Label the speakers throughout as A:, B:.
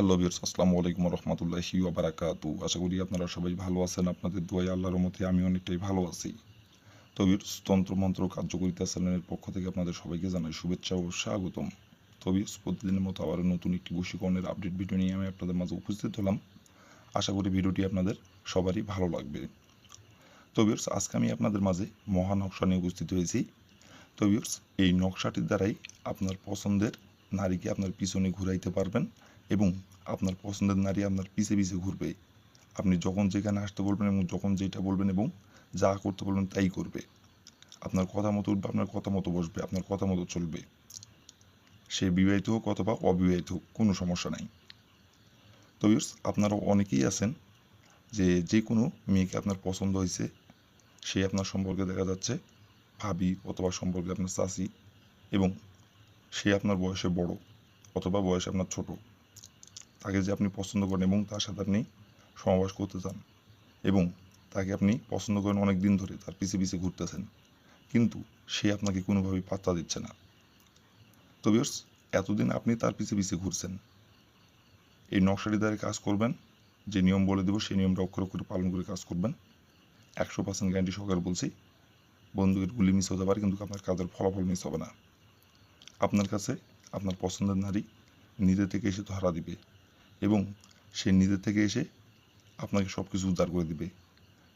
A: Hello বিয়ার্স আসসালামু আলাইকুম রহমতুল্লাহি বারাকাতু আশা করি আপনারা সবাই ভালো আছেন, আপনাদের দোয়াই আল্লাহর মতে আমি অনেকটাই ভালো আছি। তো বিয়ার্স তন্ত্রমন্ত্র কার্যকরিতা চ্যানেলের পক্ষ থেকে আপনাদের সবাইকে জানাই শুভেচ্ছা ও স্বাগতম। তো বিয়ার্স প্রতিদিনের মতো আবার নতুন একটি বশীকরণের আপডেট ভিডিও নিয়ে আমি আপনাদের মাঝে উপস্থিত হলাম। আশা করি ভিডিওটি আপনাদের সবারই ভালো লাগবে। তো বিয়ার্স আজকে আমি আপনাদের মাঝে মহা নকশা নিয়ে উপস্থিত হয়েছি। তো বিয়ার্স এই নকশাটির দ্বারাই আপনার পছন্দের নারীকে আপনার পিছনে ঘুরাইতে পারবেন। এবং আপনার পছন্দের নারী আপনার পিছে পিছে ঘুরবে। আপনি যখন যেখানে আসতে বলবেন এবং যখন যেটা বলবেন এবং যা করতে বলবেন তাই করবে। আপনার কথা মতো উঠবে, আপনার কথা মতো বসবে, আপনার কথা মতো চলবে। সে বিবাহিত হোক অথবা অবিবাহিত হোক, কোনো সমস্যা নাই। তো আপনারা অনেকেই আছেন যে যে কোনো মেয়েকে আপনার পছন্দ হয়েছে, সে আপনার সম্পর্কে দেখা যাচ্ছে, ভাবি অথবা সম্পর্কে আপনার চাচি এবং সে আপনার বয়সে বড় অথবা বয়সে আপনার ছোট। তাকে যে আপনি পছন্দ করেন এবং তার সাথে আপনি সমাবাস করতে চান এবং তাকে আপনি পছন্দ করেন অনেক দিন ধরে, তার পিছে পিছে ঘুরতেছেন, কিন্তু সে আপনাকে কোনোভাবেই পাত্তা দিচ্ছে না। তো এতদিন আপনি তার পিছে পিছে ঘুরছেন। এই নকশাটি দ্বারা কাজ করবেন, যে নিয়ম বলে দেবো, সেই নিয়মটা অক্ষর অক্ষরে পালন করে কাজ করবেন। একশো পার্সেন্ট গ্যারান্টি সহকারে বলছি, বন্দুকের গুলি মিস হতে পারে, কিন্তু আপনার কাজের ফলাফল মিস হবে না। আপনার কাছে আপনার পছন্দের নারী নিজে থেকে এসে ধরা দিবে। এবং সে নিজে থেকে এসে আপনাকে সব কিছু উদ্ধার করে দিবে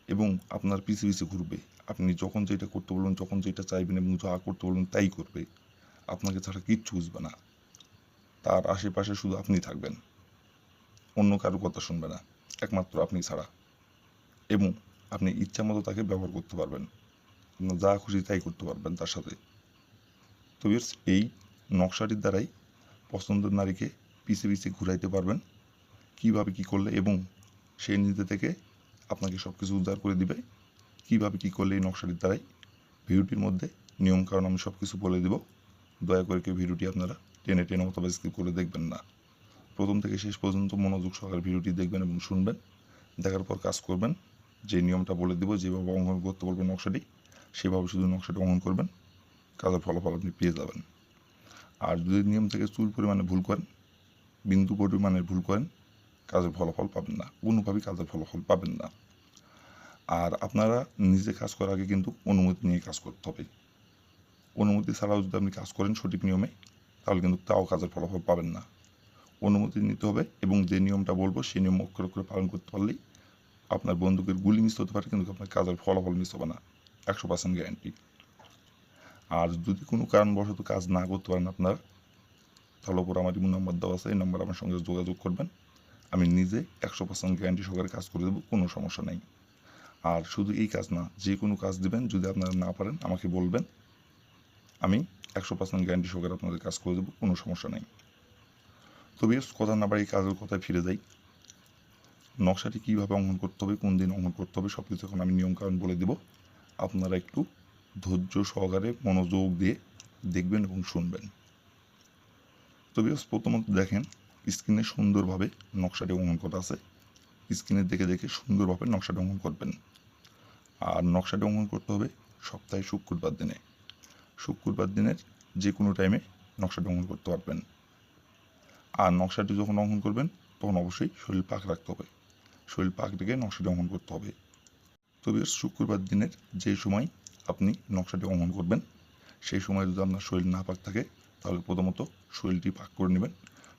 A: এবং আপনার পিছে পিছে ঘুরবে। আপনি যখন যেটা করতে বলবেন, যখন যেটা চাইবেন এবং যা করতে বলবেন তাই করবে। আপনাকে ছাড়া কিচ্ছু বুঝবে না। তার আশেপাশে শুধু আপনি থাকবেন। অন্য কারও কথা শুনবে না। একমাত্র আপনি ছাড়া। এবং আপনি ইচ্ছা মতো তাকে ব্যবহার করতে পারবেন। আপনার যা খুশি তাই করতে পারবেন তার সাথে। তো এই নকশাটির দ্বারাই পছন্দের নারীকে পিছে পিছে ঘুরাইতে পারবেন, কীভাবে কি করলে এবং সেই নিজে থেকে আপনাকে সব কিছু উদ্ধার করে দিবে, কীভাবে কি করলে এই নকশাটির দ্বারাই ভিডিওটির মধ্যে নিয়মকানুন আমি সব কিছু বলে দেব। দয়া করে কেউ ভিডিওটি আপনারা টেনে টেনে অথবা স্কিপ করে দেখবেন না। প্রথম থেকে শেষ পর্যন্ত মনোযোগ সহকারে ভিডিওটি দেখবেন এবং শুনবেন, দেখার পর কাজ করবেন, যে নিয়মটা বলে দেবো, যেভাবে অঙ্কন করতে বলবেন নকশাটি, সেভাবে শুধু নকশাটি অঙ্কন করবেন, কাজের ফলাফল আপনি পেয়ে যাবেন। আর যদি নিয়ম থেকে চুল পরিমাণে ভুল করেন বিন্দু পরিমাণে ভুল করেন, কাজের ফলাফল পাবেন না। কোনোভাবেই কাজের ফলাফল পাবেন না। আর আপনারা নিজে কাজ করার আগে কিন্তু অনুমতি নিয়ে কাজ করতে হবে। অনুমতি ছাড়াও যদি আপনি কাজ করেন সঠিক নিয়মে, তাহলে কিন্তু তাও কাজের ফলাফল পাবেন না। অনুমতি নিতে হবে এবং যে নিয়মটা বলব, সেই নিয়ম অক্ষর অক্ষরে পালন করতে পারলেই আপনার বন্দুকের গুলি মিস হতে পারে, কিন্তু আপনার কাজের ফলাফল মিস হবে না। একশো পার্সেন্ট গ্যারান্টি আর যদি কোনো কারণবশত কাজ না করতে পারেন আপনার তাহলে ওপর আমার ইমো নম্বর দেওয়া আছে এই নম্বর আমার সঙ্গে যোগাযোগ করবেন। আমি নিজে একশো পার্সেন্ট গ্যারান্টি সহকারে কাজ করে দেবো, কোনো সমস্যা নেই। আর শুধু এই কাজ না, যে কোনো কাজ দেবেন, যদি আপনারা না পারেন, আমাকে বলবেন। আমি একশো পার্সেন্ট গ্যারান্টি সহকারে আপনাদের কাজ করে দেবো, কোনো সমস্যা নেই। তো বেশ, কথা না বাড়ি কাজের কথায় ফিরে যাই। নকশাটি কীভাবে অঙ্কন করতে হবে, কোন দিন অঙ্কন করতে হবে সব কিছু এখন আমি নিয়মকানুন বলে দেবো। আপনারা একটু ধৈর্য সহকারে মনোযোগ দিয়ে দেখবেন এবং শুনবেন। তো প্রথমত দেখেন স্ক্রিনে সুন্দরভাবে নকশাটি অঙ্কন করা আছে। স্ক্রিনে দেখে দেখে সুন্দরভাবে নকশাটি অঙ্কন করবেন। আর নকশাটি অঙ্কন করতে হবে সপ্তাহে শুক্রবার দিনে। শুক্রবার দিনের যে কোনো টাইমে নকশাটি অঙ্কন করতে পারবেন। আর নকশাটি যখন অঙ্কন করবেন, তখন অবশ্যই শরীর পাক রাখতে হবে। শরীর পাক রেখে নকশাটি অঙ্কন করতে হবে। তবে শুক্রবার দিনের যে সময় আপনি নকশাটি অঙ্কন করবেন, সেই সময় যদি আপনার শরীর না পাক থাকে তাহলে প্রথমত শরীরটি পাক করে নেবেন।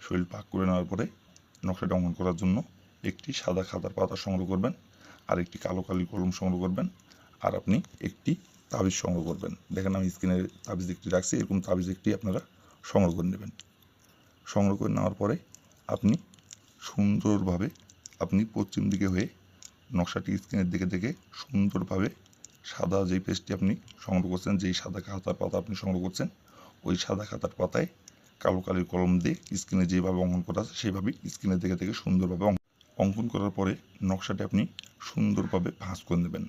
A: শরীর পাক করে নেওয়ার পরে নকশাটা অঙ্কন করার জন্য একটি সাদা খাতার পাতা সংগ্রহ করবেন, আর একটি কালো কালি কলম সংগ্রহ করবেন, আর আপনি একটি তাবিজ সংগ্রহ করবেন। দেখেন আমি স্ক্রিনে তাবিজ একটি রাখছি, এরকম তাবিজ একটি আপনারা সংগ্রহ করে নেবেন। সংগ্রহ করে নেওয়ার পরে আপনি সুন্দরভাবে আপনি পশ্চিম দিকে হয়ে নকশাটি স্ক্রিনের দিকে দেখে সুন্দরভাবে সাদা যেই পেজটি আপনি সংগ্রহ করছেন, যেই সাদা খাতার পাতা আপনি সংগ্রহ করছেন ওই সাদা খাতার পাতায় কালো কালির কলম দিয়ে স্ক্রিনে যেভাবে অঙ্কন করা আছে সেইভাবেই স্ক্রিনের দিকে দেখে সুন্দরভাবে অঙ্ক- অঙ্কন করার পরে নকশাটি আপনি সুন্দরভাবে ভাঁজ করে নেবেন।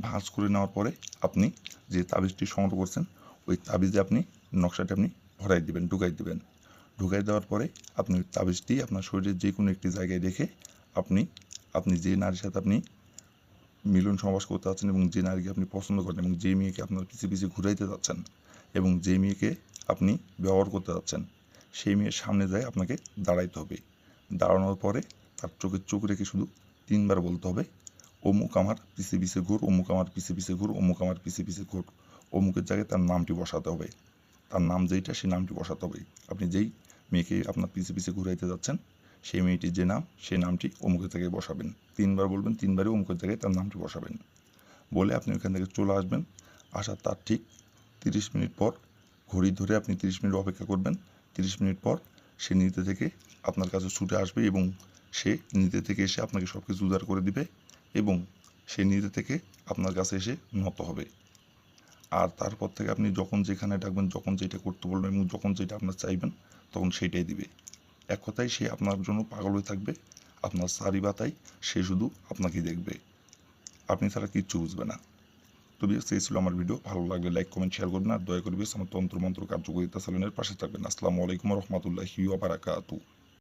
A: ভাঁজ করে নেওয়ার পরে আপনি যে তাবিজটি সংগ্রহ করছেন, ওই তাবিজে আপনি নকশাটি আপনি ভরাই দিবেন, ঢুকাই দেবেন। ঢুকাই দেওয়ার পরে আপনি তাবিজটি আপনার শরীরের যে কোনো একটি জায়গায় রেখে আপনি আপনি যে নারীর সাথে আপনি মিলন সমাবাস করতে যাচ্ছেন এবং যে নারীকে আপনি পছন্দ করেন এবং যে মেয়েকে আপনার পিছিয়ে পিছিয়ে ঘুরাইতে যাচ্ছেন এবং যে মেয়েকে আপনি ব্যবহার করতে যাচ্ছেন, সেই মেয়ের সামনে যায় আপনাকে দাঁড়াইতে হবে। দাঁড়ানোর পরে তার চোখে চোখ রেখে শুধু তিনবার বলতে হবে, অমুক আমার পিছে পিছে ঘুর, অমুক আমার পিছে পিছে ঘুর, অমুক আমার পিছে পিছে ঘুর। অমুকের জায়গায় তার নামটি বসাতে হবে। তার নাম যেইটা, সেই নামটি বসাতে হবে। আপনি যেই মেয়েকে আপনার পিছে পিছে ঘুরাইতে যাচ্ছেন সেই মেয়েটির যে নাম, সেই নামটি অমুকের জায়গায় বসাবেন। তিনবার বলবেন, তিনবারই অমুকের জায়গায় তার নামটি বসাবেন। বলে আপনি ওখান থেকে চলে আসবেন। আসার তার ঠিক তিরিশ মিনিট পর ঘড়ি ধরে আপনি তিরিশ মিনিট অপেক্ষা করবেন। তিরিশ মিনিট পর সে নিতে থেকে আপনার কাছে ছুটে আসবে এবং সে নিতে থেকে এসে আপনাকে সব কিছু উদার করে দিবে এবং সে নিতে থেকে আপনার কাছে এসে নত হবে। আর তারপর থেকে আপনি যখন যেখানে ডাকবেন, যখন যেটা করতে বলবেন এবং যখন যেটা আপনার চাইবেন, তখন সেইটাই দিবে। এক কথায় সে আপনার জন্য পাগল হয়ে থাকবে, আপনার সারি বাতাই সে শুধু আপনাকেই দেখবে। আপনি তারা কিচ্ছু বুঝবে না। তো বিয়াস এই ছিল আমার ভিডিও। ভালো লাগলে লাইক, কমেন্ট, শেয়ার করবেন আর দয়া করে আমার তন্ত্রমন্ত্র কার্যকরিতা চ্যানেলের পাশে থাকবেন। আসসালামু আলাইকুম রহমতুল্লাহি ওয়া বারাকাতুহু।